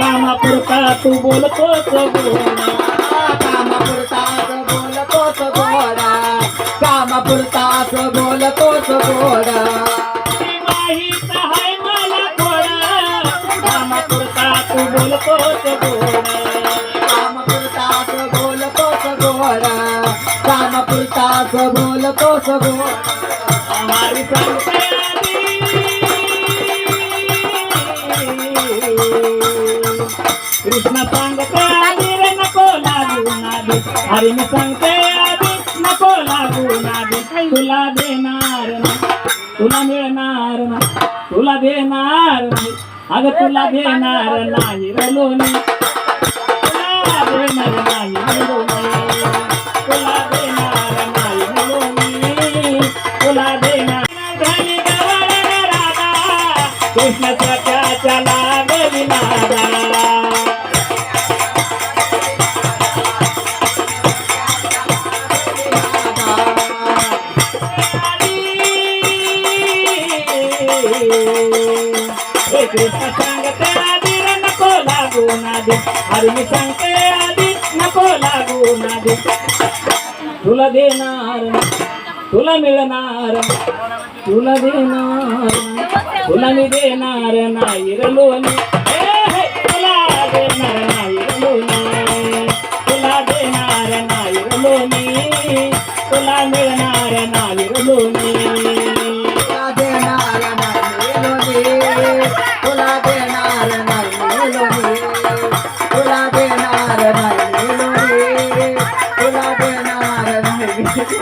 कामापुरता तू बोलतो सगोरा। कामापुरता बोलतो सगोरा। कामापुरता बोलतो सगोरा। माहीत आहे मला थोडा कामापुरता तू बोलतो सगोरा। कामापुरता बोलतो सगोरा। कामापुरता बोलतो सगोरा। हमारी कृष्ण सांगते आधी रे नको लागू नादी। हरी मी सांगते आधी नको लागू नादी। तुला देणार नाही तुला मिळणार नाही तुला देणार नाही तुला देणार नाही रलोनी तुला देणार नाही रलोनी तुला देणार नाही रलोनी तुला देणार कृष्ण नादा हे कृष्ण सांगते आधी रे नको लागू नादी अरे सांगते आधी नको लागू नादी तुला देणार तुला मिळणार तुला देणार तुला मी देणार नाही रलोनी तुला देणार नाही रलोनी तुला देणार नाही रलोनी तुला मिळणार नाही. रलोनी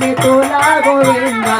গোবিন্দ গোলা গোবিন্দা